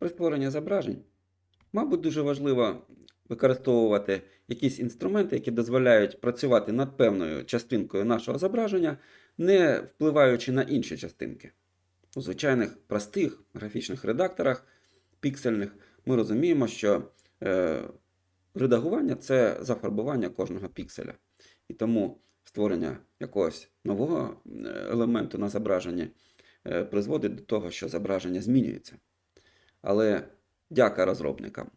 При створенні зображень, мабуть, дуже важливо використовувати якісь інструменти, які дозволяють працювати над певною частинкою нашого зображення, не впливаючи на інші частинки. У звичайних простих графічних редакторах піксельних ми розуміємо, що е, редагування це зафарбування кожного пікселя. І тому створення якогось нового е, елементу на зображенні е, призводить до того, що зображення змінюється. Але дяка розробникам.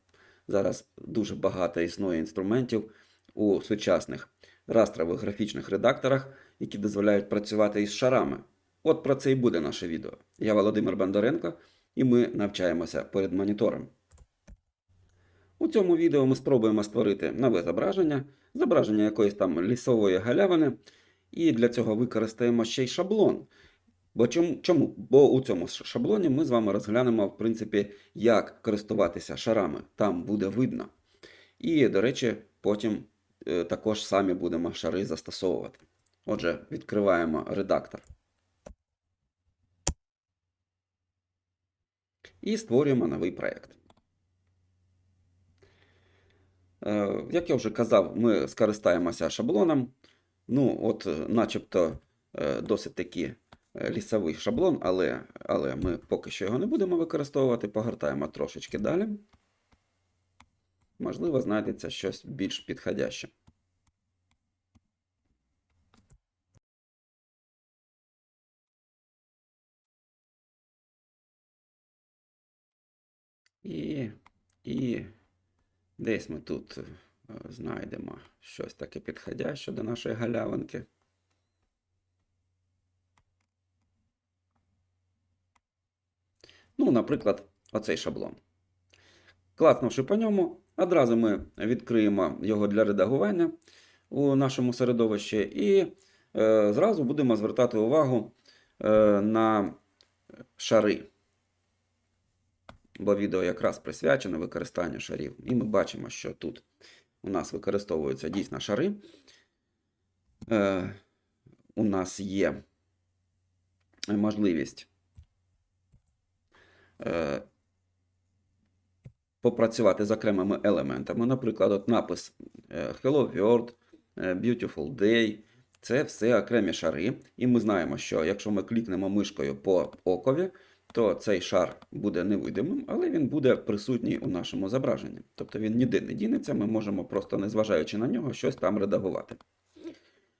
Зараз дуже багато існує інструментів у сучасних растрових графічних редакторах, які дозволяють працювати із шарами. От про це і буде наше відео. Я Володимир Бондаренко, і ми навчаємося перед монітором. У цьому відео ми спробуємо створити нове зображення, зображення якоїсь там лісової галявини, і для цього використаємо ще й шаблон. Бо чому? чому? Бо у цьому шаблоні ми з вами розглянемо, в принципі, як користуватися шарами. Там буде видно. І, до речі, потім е, також самі будемо шари застосовувати. Отже, відкриваємо редактор. І створюємо новий проєкт. Е, Як я вже казав, ми скористаємося шаблоном. Ну, от, е, начебто, досить таки е, лісовий шаблон, але, але ми поки що його не будемо використовувати. Погортаємо трошечки далі. Можливо, знайдеться щось більш підходяще. І, і десь ми тут е, знайдемо щось таке підходяще до нашої галявинки. Ну, наприклад, оцей шаблон. Класнувши по ньому, одразу ми відкриємо його для редагування у нашому середовищі і е, зразу будемо звертати увагу е, на шари. Бо відео якраз присвячене використанню шарів. І ми бачимо, що тут у нас використовуються дійсно шари. Е, у нас є можливість попрацювати з окремими елементами. Наприклад, от напис е, Hello World, е, Beautiful Day. Це все окремі шари. І ми знаємо, що якщо ми клікнемо мишкою по окові, то цей шар буде невидимим, але він буде присутній у нашому зображенні. Тобто він ніде не дінеться, ми можемо просто, незважаючи на нього, щось там редагувати.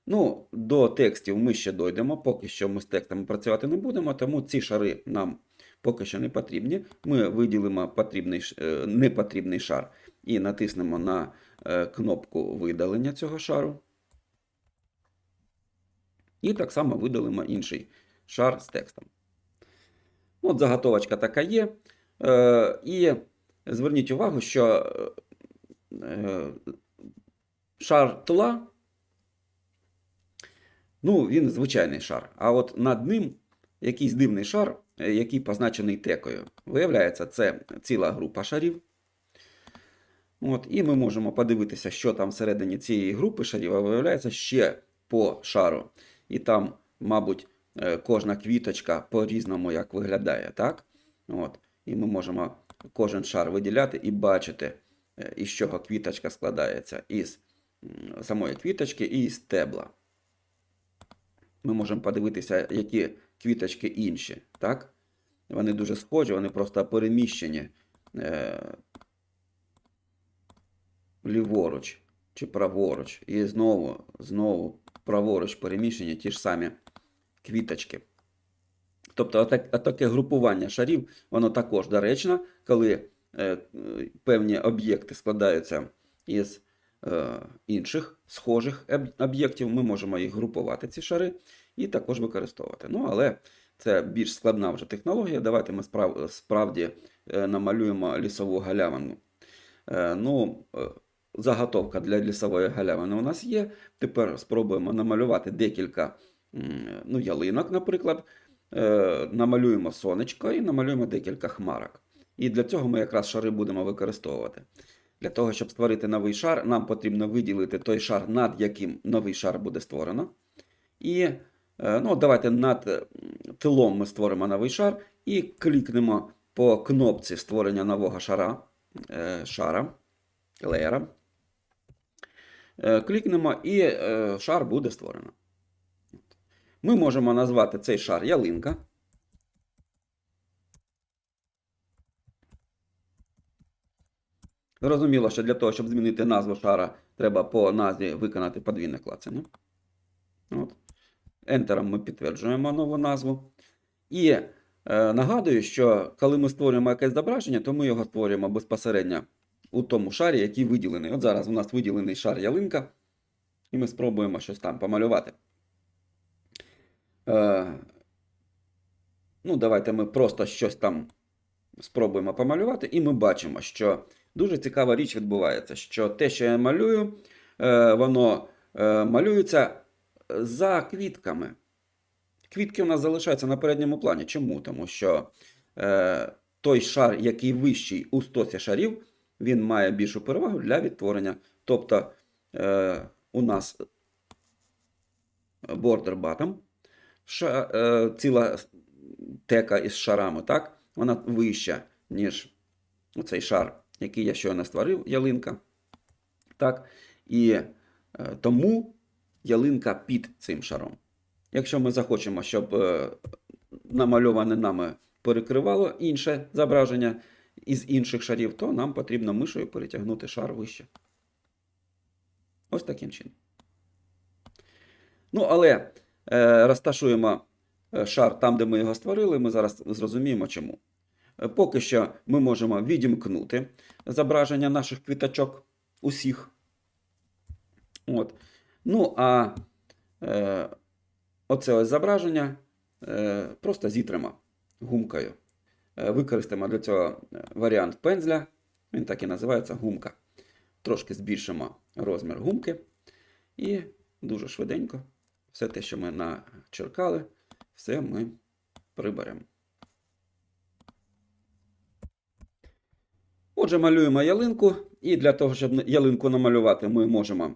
Ну, до текстів ми ще дойдемо, поки що ми з текстами працювати не будемо, тому ці шари нам поки що не потрібні. Ми виділимо потрібний, е, непотрібний шар і натиснемо на е, кнопку видалення цього шару. І так само видалимо інший шар з текстом. От заготовочка така є. Е, і зверніть увагу, що шар тла, ну, він звичайний шар. А от над ним якийсь дивний шар, який позначений текою. Виявляється, це ціла група шарів. От, і ми можемо подивитися, що там всередині цієї групи шарів, а виявляється ще по шару. І там, мабуть, е, кожна квіточка по-різному як виглядає, так? От. І ми можемо кожен шар виділяти і бачити, е, із чого квіточка складається із самої квіточки і із стебла. Ми можемо подивитися, які квіточки інші, так? Вони дуже схожі, вони просто переміщені е, ліворуч чи праворуч. І знову, знову праворуч переміщені ті ж самі квіточки. Тобто таке групування шарів, воно також доречно, коли е, певні об'єкти складаються із інших схожих об'єктів, ми можемо їх групувати, ці шари, і також використовувати. Ну, але це більш складна вже технологія. Давайте ми справ, справді е, намалюємо лісову галявину. Е, ну, е, заготовка для лісової галявини у нас є. Тепер спробуємо намалювати декілька ну, ялинок, наприклад. Е, намалюємо сонечко і намалюємо декілька хмарок. І для цього ми якраз шари будемо використовувати. Для того, щоб створити новий шар, нам потрібно виділити той шар, над яким новий шар буде створено. І е, ну, давайте над е, тилом ми створимо новий шар і клікнемо по кнопці створення нового шара, е, шара, леєра. Клікнемо і шар буде створено. Ми можемо назвати цей шар ялинка. Зрозуміло, що для того, щоб змінити назву шара, треба по назві виконати подвійне клацання. От. Ентером ми підтверджуємо нову назву. І е, нагадую, що коли ми створюємо якесь зображення, то ми його створюємо безпосередньо у тому шарі, який виділений. От зараз у нас виділений шар ялинка, і ми спробуємо щось там помалювати. Е, ну, давайте ми просто щось там спробуємо помалювати, і ми бачимо, що дуже цікава річ відбувається, що те, що я малюю, е, воно е, малюється за квітками. Квітки у нас залишаються на передньому плані. Чому? Тому що е, той шар, який вищий у стосі шарів, він має більшу перевагу для відтворення. Тобто е, у нас border bottom, е, ціла тека із шарами, так? вона вища, ніж цей шар, який я щойно створив, ялинка. Так? І е, тому ялинка під цим шаром. Якщо ми захочемо, щоб е, намальоване нами перекривало інше зображення із інших шарів, то нам потрібно мишею перетягнути шар вище. Ось таким чином. Ну, але е, розташуємо шар там, де ми його створили, ми зараз зрозуміємо чому. Е, Поки що ми можемо відімкнути зображення наших квіточок усіх. От. Ну, а е, оце ось зображення е, просто зітримо гумкою. Е, використаємо для цього е, варіант пензля. Він так і називається гумка. Трошки збільшимо розмір гумки. І дуже швиденько все те, що ми начеркали, все ми приберемо. Отже, малюємо ялинку, і для того, щоб ялинку намалювати, ми можемо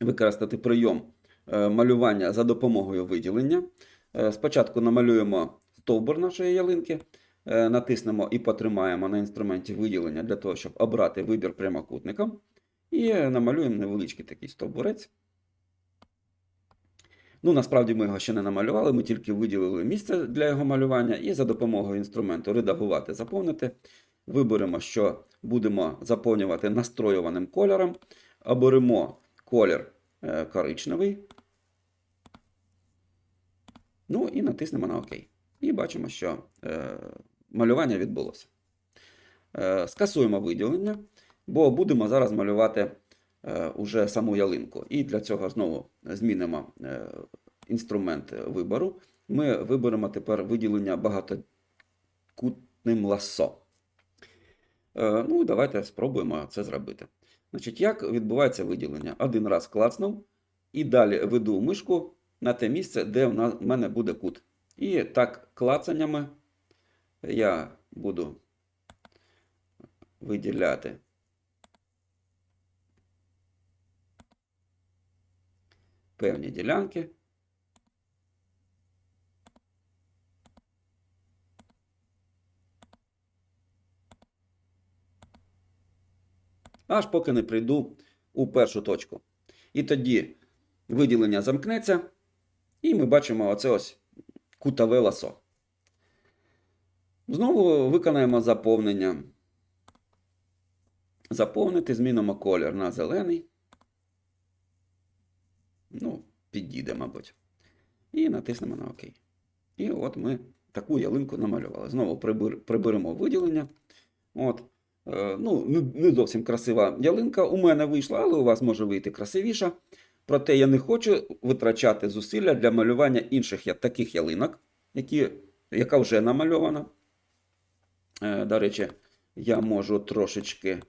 використати прийом е, малювання за допомогою виділення. Е, Спочатку намалюємо стовбур нашої ялинки, е, натиснемо і потримаємо на інструменті виділення для того, щоб обрати вибір прямокутником. І намалюємо невеличкий такий стовбурець. Ну, насправді ми його ще не намалювали, ми тільки виділили місце для його малювання, і за допомогою інструменту редагувати, заповнити. Виберемо, що будемо заповнювати настроюваним кольором. Оберемо колір е, коричневий. Ну і натиснемо на ОК. І бачимо, що е, малювання відбулося. Е, скасуємо виділення, бо будемо зараз малювати уже саму ялинку. І для цього знову змінимо інструмент вибору. Ми виберемо тепер виділення багатокутним ласо. Е, ну, давайте спробуємо це зробити. Значить, як відбувається виділення? Один раз клацнув, і далі веду мишку на те місце, де в мене буде кут. І так клацаннями я буду виділяти певні ділянки. Аж поки не прийду у першу точку. І тоді виділення замкнеться, і ми бачимо оце ось кутове ласо. Знову виконаємо заповнення. Заповнити, змінимо колір на зелений. Ну, підійде, мабуть. І натиснемо на ОК. І от ми таку ялинку намалювали. Знову приберемо виділення. От. Е, Ну, не- зовсім красива ялинка у мене вийшла, але у вас може вийти красивіша. Проте я не хочу витрачати зусилля для малювання інших таких ялинок, які, яка вже намальована. Е, До речі, я можу трошечки,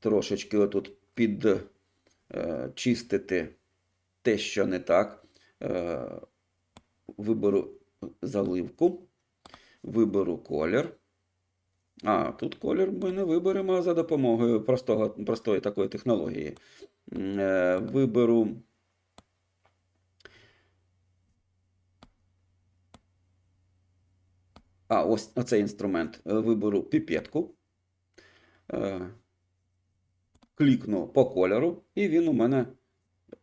трошечки отут підчистити те, що не так. Е, Виберу заливку, виберу колір. А, тут колір ми не виберемо за допомогою простого, простої такої технології. Е, Виберу. а ось оцей інструмент е, виберу піпетку, е, клікну по кольору, і він у мене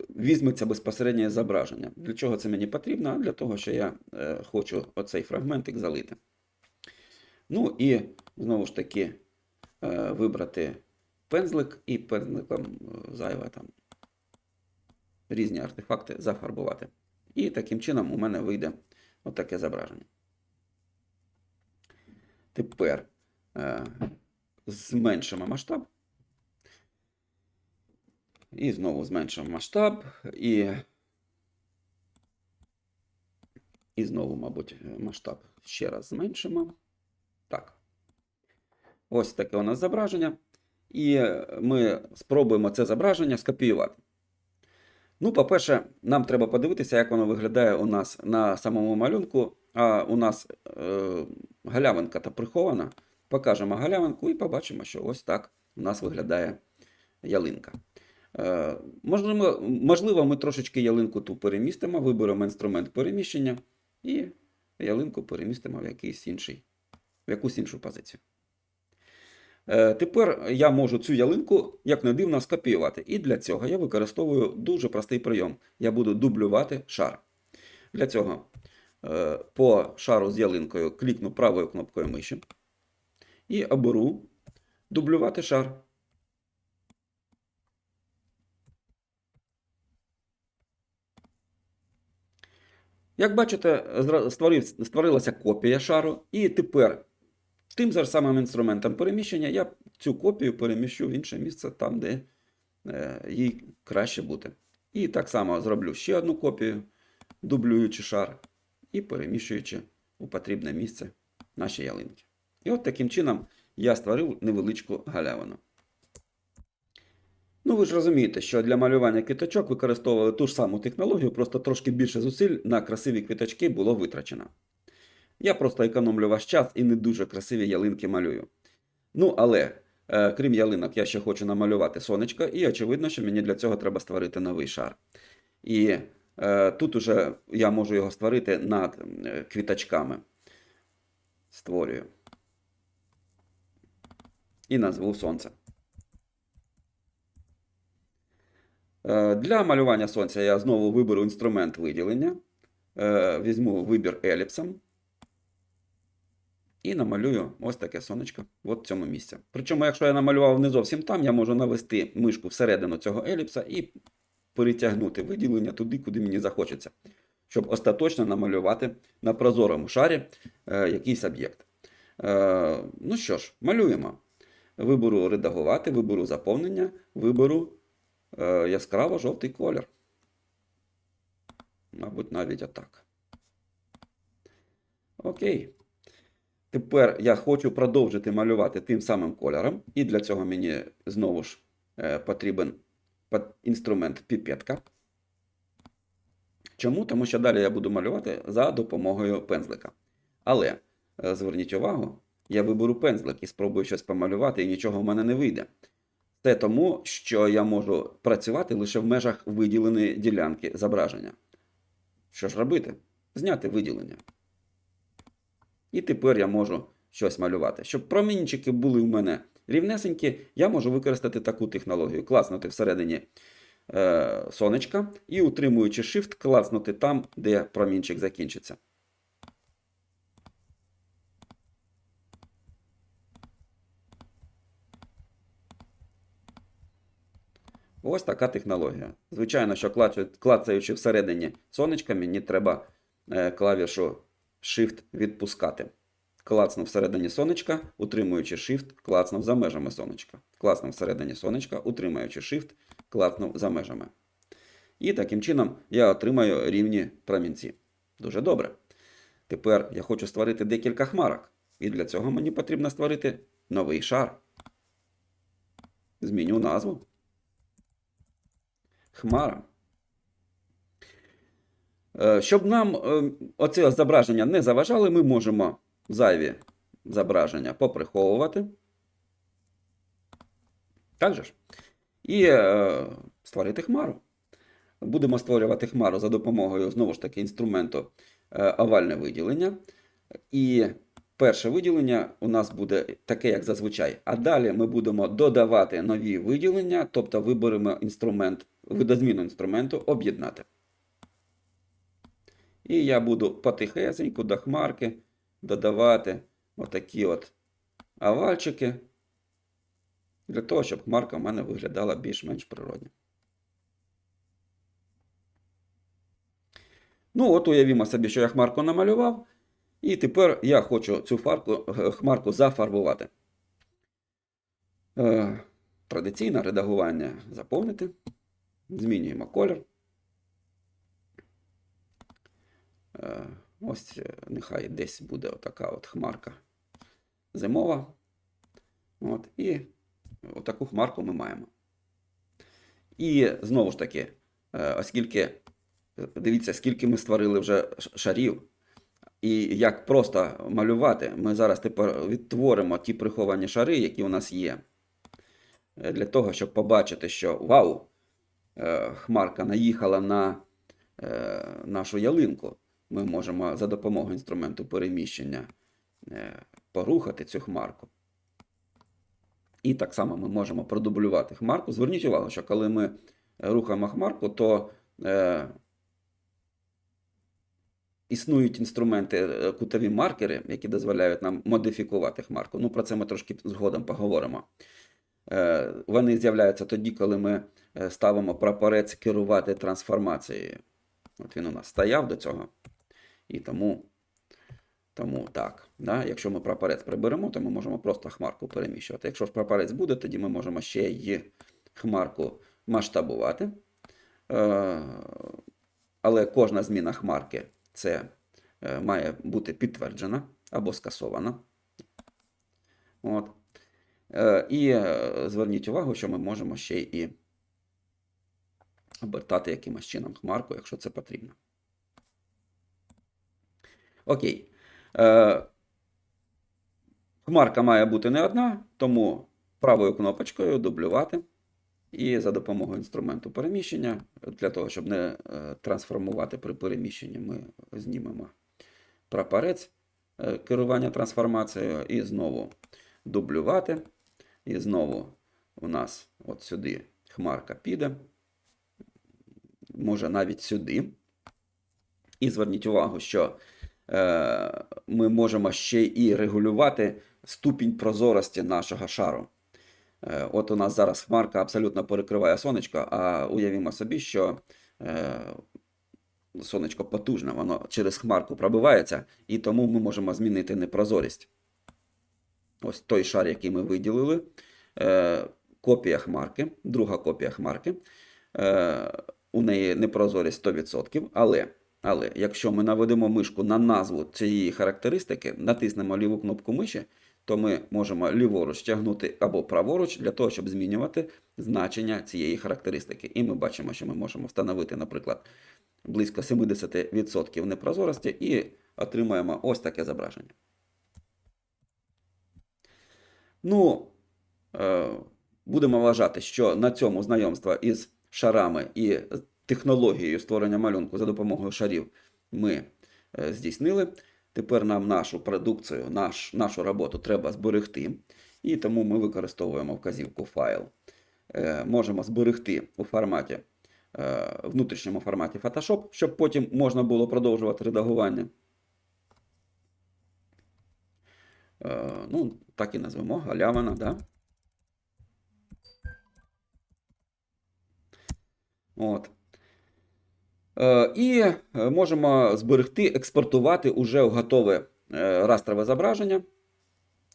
візьметься безпосередньо із зображення. Для чого це мені потрібно? Для того, що я е, хочу оцей фрагментик залити. Ну і знову ж таки е, вибрати пензлик і пензликом е, зайве там різні артефакти зафарбувати. І таким чином у мене вийде отаке зображення. Тепер е, зменшимо масштаб. І знову зменшимо масштаб. І, і знову, мабуть, масштаб ще раз зменшимо. Так. Ось таке у нас зображення. І ми спробуємо це зображення скопіювати. Ну, по-перше, нам треба подивитися, як воно виглядає у нас на самому малюнку. А у нас е, галявинка та прихована. Покажемо галявинку і побачимо, що ось так у нас виглядає ялинка. Е, можливо, можливо, ми трошечки ялинку ту перемістимо, виберемо інструмент переміщення і ялинку перемістимо в, якийсь інший, в якусь іншу позицію. Е, Тепер я можу цю ялинку, як не дивно, скопіювати. І для цього я використовую дуже простий прийом. Я буду дублювати шар. Для цього е, по шару з ялинкою клікну правою кнопкою миші і оберу дублювати шар. Як бачите, створилася копія шару, і тепер тим же самим інструментом переміщення я цю копію переміщу в інше місце, там, де е, їй краще бути. І так само зроблю ще одну копію, дублюючи шар і переміщуючи у потрібне місце наші ялинки. І от таким чином я створив невеличку галявину. Ну, ви ж розумієте, що для малювання квіточок використовували ту ж саму технологію, просто трошки більше зусиль на красиві квіточки було витрачено. Я просто економлю ваш час і не дуже красиві ялинки малюю. Ну, але, е, крім ялинок, я ще хочу намалювати сонечко, і очевидно, що мені для цього треба створити новий шар. І е, тут уже я можу його створити над е, квіточками. Створюю. І назву сонце. Е, Для малювання сонця я знову виберу інструмент виділення. Е, Візьму вибір еліпсом. І намалюю ось таке сонечко в цьому місці. Причому, якщо я намалював не зовсім там, я можу навести мишку всередину цього еліпса і перетягнути виділення туди, куди мені захочеться, щоб остаточно намалювати на прозорому шарі е, якийсь об'єкт. Е, ну що ж, малюємо. Виберу редагувати, виберу заповнення, виберу е, яскраво жовтий колір. Мабуть, навіть отак. Окей. Тепер я хочу продовжити малювати тим самим кольором, і для цього мені знову ж е, потрібен інструмент піпетка. Чому? Тому що далі я буду малювати за допомогою пензлика. Але е, зверніть увагу, я виберу пензлик і спробую щось помалювати, і нічого в мене не вийде. Це тому, що я можу працювати лише в межах виділеної ділянки зображення. Що ж робити? Зняти виділення. І тепер я можу щось малювати. Щоб промінчики були в мене рівнесенькі, я можу використати таку технологію. Класнути всередині е, сонечка і, утримуючи Shift, класнути там, де промінчик закінчиться. Ось така технологія. Звичайно, що клацаючи всередині сонечка, мені треба е, клавішу Shift відпускати. Клацнув всередині сонечка, утримуючи Shift, клацнув за межами сонечка. Клацнув всередині сонечка, утримуючи Shift, клацнув за межами. І таким чином я отримаю рівні промінці. Дуже добре. Тепер я хочу створити декілька хмарок. І для цього мені потрібно створити новий шар. Зміню назву. Хмара. Е, Щоб нам е, оце зображення не заважали, ми можемо зайві зображення поприховувати. Так же ж? І е, створити хмару. Будемо створювати хмару за допомогою, знову ж таки, інструменту е, овальне виділення. І перше виділення у нас буде таке, як зазвичай. А далі ми будемо додавати нові виділення, тобто виберемо інструмент, видозміну інструменту об'єднати. І я буду потихесеньку до хмарки додавати отакі от овальчики, для того, щоб хмарка в мене виглядала більш-менш природньо. Ну, от уявімо собі, що я хмарку намалював. І тепер я хочу цю фарку, е, хмарку зафарбувати. Е, традиційне редагування заповнити. Змінюємо колір. Е, ось е, нехай десь буде отака от хмарка зимова. От, і отаку хмарку ми маємо. І знову ж таки, е, оскільки дивіться, скільки ми створили вже шарів, і як просто малювати, ми зараз тепер відтворимо ті приховані шари, які у нас є. Е, Для того, щоб побачити, що вау, е, хмарка наїхала на е, нашу ялинку. Ми можемо за допомогою інструменту переміщення е, порухати цю хмарку. І так само ми можемо продублювати хмарку. Зверніть увагу, що коли ми рухаємо хмарку, то е, існують інструменти, е, кутові маркери, які дозволяють нам модифікувати хмарку. Ну, про це ми трошки згодом поговоримо. Е, вони з'являються тоді, коли ми е, ставимо прапорець керувати трансформацією. От він у нас стояв до цього. І тому, тому так. Да? Якщо ми прапорець приберемо, то ми можемо просто хмарку переміщувати. Якщо ж прапорець буде, тоді ми можемо ще й хмарку масштабувати. Е, але кожна зміна хмарки це е, має бути підтверджена або скасована. От. Е, І зверніть увагу, що ми можемо ще і обертати якимось чином хмарку, якщо це потрібно. Окей. Е, Хмарка має бути не одна, тому правою кнопочкою дублювати. І за допомогою інструменту переміщення, для того, щоб не е, трансформувати при переміщенні, ми знімемо прапорець е, керування трансформацією і знову дублювати. І знову у нас от сюди хмарка піде. Може навіть сюди. І зверніть увагу, що ми можемо ще і регулювати ступінь прозорості нашого шару. Е, От у нас зараз хмарка абсолютно перекриває сонечко, а уявімо собі, що е, сонечко потужне, воно через хмарку пробивається, і тому ми можемо змінити непрозорість. Ось той шар, який ми виділили, е, копія хмарки, друга копія хмарки. Е, у неї непрозорість 100%, але, але якщо ми наведемо мишку на назву цієї характеристики, натиснемо ліву кнопку миші, то ми можемо ліворуч тягнути або праворуч для того, щоб змінювати значення цієї характеристики. І ми бачимо, що ми можемо встановити, наприклад, близько 70% непрозорості і отримаємо ось таке зображення. Ну, е, будемо вважати, що на цьому знайомство із шарами і технологією створення малюнку за допомогою шарів ми е, здійснили. Тепер нам нашу продукцію, наш, нашу роботу треба зберегти, і тому ми використовуємо вказівку файл. Е, можемо зберегти у форматі, е, внутрішньому форматі Photoshop, щоб потім можна було продовжувати редагування. Ну, так і назвемо галявина, да? От. Е, І е, можемо зберегти, експортувати уже готове е, растрове зображення.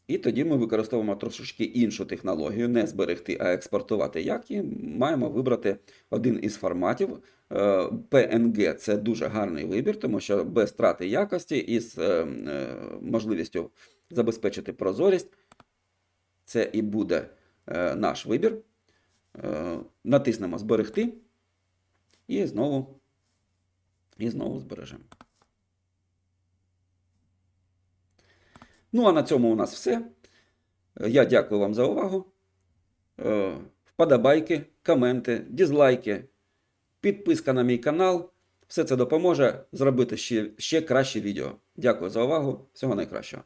І тоді ми використовуємо трошечки іншу технологію, не зберегти, а експортувати. Як і маємо вибрати один із форматів. PNG це дуже гарний вибір, тому що без втрати якості і з можливістю забезпечити прозорість. Це і буде наш вибір. Натиснемо Зберегти. І знову, і знову збережемо. Ну, а на цьому у нас все. Я дякую вам за увагу. Е, Вподобайки, коменти, дізлайки, підписка на мій канал. Все це допоможе зробити ще, ще краще відео. Дякую за увагу. Всього найкращого.